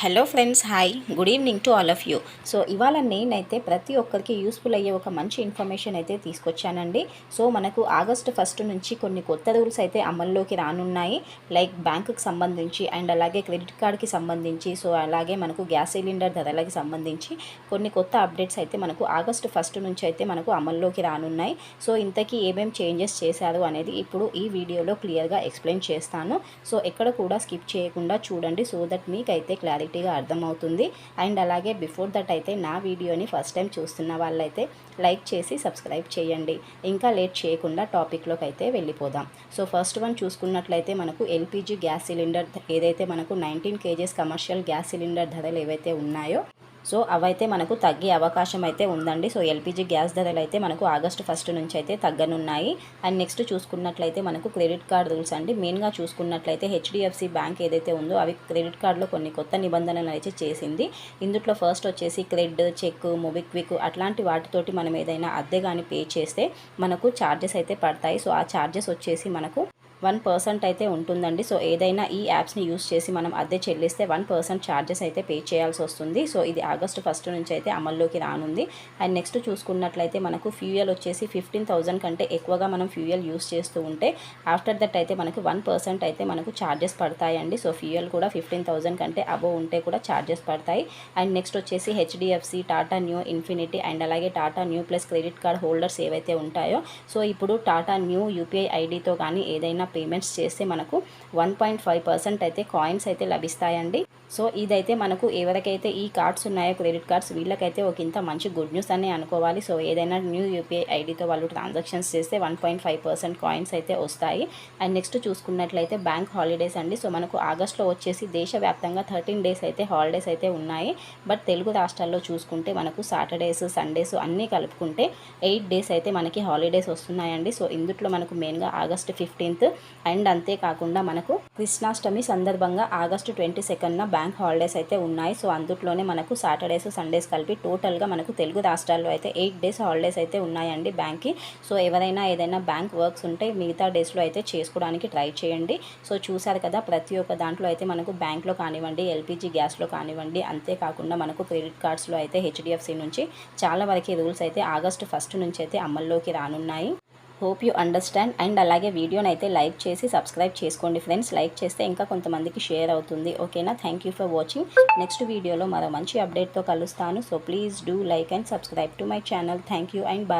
Hello friends hi good evening to all of you so ఇవాళ నేనైతే ప్రతి ఒక్కరికి యూస్ఫుల్ అయ్యే ఒక మంచి ఇన్ఫర్మేషన్ అయితే తీసుకొచ్చానండి. సో మనకు ఆగస్టు ఫస్ట్ నుంచి కొన్ని కొత్త రూల్స్ అయితే అమల్లోకి రానున్నాయి. లైక్ బ్యాంకుకి సంబంధించి అండ్ అలాగే క్రెడిట్ కార్డ్కి సంబంధించి సో అలాగే మనకు గ్యాస్ సిలిండర్ ధరలకి సంబంధించి కొన్ని కొత్త అప్డేట్స్ అయితే మనకు ఆగస్టు ఫస్ట్ నుంచి అయితే మనకు అమల్లోకి రానున్నాయి. సో ఇంతకీ ఏమేమి చేంజెస్ చేశారు అనేది ఇప్పుడు ఈ వీడియోలో క్లియర్గా ఎక్స్ప్లెయిన్ చేస్తాను. సో ఎక్కడ కూడా స్కిప్ చేయకుండా చూడండి. సో దట్ మీకైతే క్లారిటీ క్లారిటీగా అర్థమవుతుంది. అండ్ అలాగే బిఫోర్ దట్ అయితే నా వీడియోని ఫస్ట్ టైం చూస్తున్న వాళ్ళైతే లైక్ చేసి సబ్స్క్రైబ్ చేయండి. ఇంకా లేట్ చేయకుండా టాపిక్లోకి అయితే వెళ్ళిపోదాం. సో ఫస్ట్ వన్ చూసుకున్నట్లయితే మనకు ఎల్పిజి గ్యాస్ సిలిండర్ ఏదైతే మనకు nineteen KGs commercial gas cylinder ధరలు ఏవైతే ఉన్నాయో సో అవైతే మనకు తగ్గే అవకాశం అయితే ఉందండి. సో ఎల్పిజి గ్యాస్ ధరలు అయితే మనకు ఆగస్టు ఫస్ట్ నుంచి అయితే తగ్గనున్నాయి. అండ్ నెక్స్ట్ చూసుకున్నట్లయితే మనకు క్రెడిట్ కార్డ్ రూల్స్ అండి. మెయిన్గా చూసుకున్నట్లయితే హెచ్డిఎఫ్సి బ్యాంక్ ఏదైతే ఉందో అవి క్రెడిట్ కార్డులో కొన్ని కొత్త నిబంధనలు అయితే చేసింది. ఇందులో ఫస్ట్ వచ్చేసి క్రెడ్ చెక్ మొబిక్విక్ అట్లాంటి వాటితోటి మనం ఏదైనా అద్దె కానీ పే చేస్తే మనకు ఛార్జెస్ అయితే పడతాయి. సో ఆ ఛార్జెస్ వచ్చేసి మనకు వన్ పర్సెంట్ అయితే ఉంటుందండి. సో ఏదైనా ఈ యాప్స్ని యూస్ చేసి మనం అద్దె చెల్లిస్తే వన్ పర్సెంట్ ఛార్జెస్ అయితే పే చేయాల్సి వస్తుంది. సో ఇది ఆగస్టు ఫస్ట్ నుంచి అయితే అమల్లోకి రానుంది. అండ్ నెక్స్ట్ చూసుకున్నట్లయితే మనకు ఫ్యూయల్ వచ్చేసి ఫిఫ్టీన్ థౌజండ్ కంటే ఎక్కువగా మనం ఫ్యూయల్ యూస్ చేస్తూ ఉంటే ఆఫ్టర్ దట్ అయితే మనకు వన్ పర్సెంట్ అయితే మనకు ఛార్జెస్ పడతాయండి. సో ఫ్యూయల్ కూడా ఫిఫ్టీన్ థౌజండ్ కంటే అబోవ్ ఉంటే కూడా ఛార్జెస్ పడతాయి. అండ్ నెక్స్ట్ వచ్చేసి HDFC Tata new infinity and అలాగే Tata new plus credit card holders ఏవైతే ఉంటాయో సో ఇప్పుడు టాటా న్యూ యూపీఐ ఐడితో కానీ ఏదైనా పేమెంట్స్ చేస్తే మనకు వన్ పాయింట్ ఫైవ్ పర్సెంట్ అయితే కాయిన్స్ అయితే లభిస్తాయండి. సో ఇదైతే మనకు ఎవరికైతే ఈ కార్డ్స్ ఉన్నాయో క్రెడిట్ కార్డ్స్ వీళ్ళకైతే ఒక ఇంత మంచి గుడ్ న్యూస్ అని అనుకోవాలి. సో ఏదైనా న్యూ యూపీఐ ఐడితో వాళ్ళు ట్రాన్సాక్షన్స్ చేస్తే one point five percent coins అయితే వస్తాయి. అండ్ నెక్స్ట్ చూసుకున్నట్లయితే బ్యాంక్ హాలిడేస్ అండి. సో మనకు ఆగస్ట్లో వచ్చేసి దేశవ్యాప్తంగా థర్టీన్ డేస్ అయితే హాలిడేస్ అయితే ఉన్నాయి. బట్ తెలుగు రాష్ట్రాల్లో చూసుకుంటే మనకు సాటర్డేస్ సండేస్ అన్నీ కలుపుకుంటే ఎయిట్ డేస్ అయితే మనకి హాలిడేస్ వస్తున్నాయండి. సో ఇందుట్లో మనకు మెయిన్గా ఆగస్ట్ ఫిఫ్టీన్త్ అండ్ అంతేకాకుండా మనకు కృష్ణాష్టమి సందర్భంగా ఆగస్టు ట్వంటీ సెకండ్న బ్యాంక్ హాలిడేస్ అయితే ఉన్నాయి. సో అందులోనే మనకు సాటర్డేస్ సండేస్ కలిపి టోటల్గా మనకు తెలుగు రాష్ట్రాల్లో అయితే ఎయిట్ డేస్ హాలిడేస్ అయితే ఉన్నాయండి బ్యాంక్కి. సో ఎవరైనా ఏదైనా బ్యాంక్ వర్క్స్ ఉంటే మిగతా డేస్లో అయితే చేసుకోవడానికి ట్రై చేయండి. సో చూసారు కదా ప్రతి ఒక్క దాంట్లో అయితే మనకు బ్యాంక్లో కానివ్వండి ఎల్పిజి గ్యాస్లో కానివ్వండి అంతేకాకుండా మనకు క్రెడిట్ కార్డ్స్లో అయితే హెచ్డిఎఫ్సి నుంచి చాలా వరకు రూల్స్ అయితే ఆగస్టు ఫస్ట్ నుంచి అయితే అమల్లోకి రానున్నాయి. హోప్ యూ అండర్స్టాండ్ అండ్ అలాగే వీడియోని అయితే లైక్ చేసి సబ్స్క్రైబ్ చేసుకోండి ఫ్రెండ్స్. లైక్ చేస్తే ఇంకా కొంతమందికి షేర్ అవుతుంది. ఓకేనా? Thank you for watching. Next వీడియోలో మరో మంచి అప్డేట్తో కలుస్తాను. So please do like and subscribe to my channel. Thank you and bye.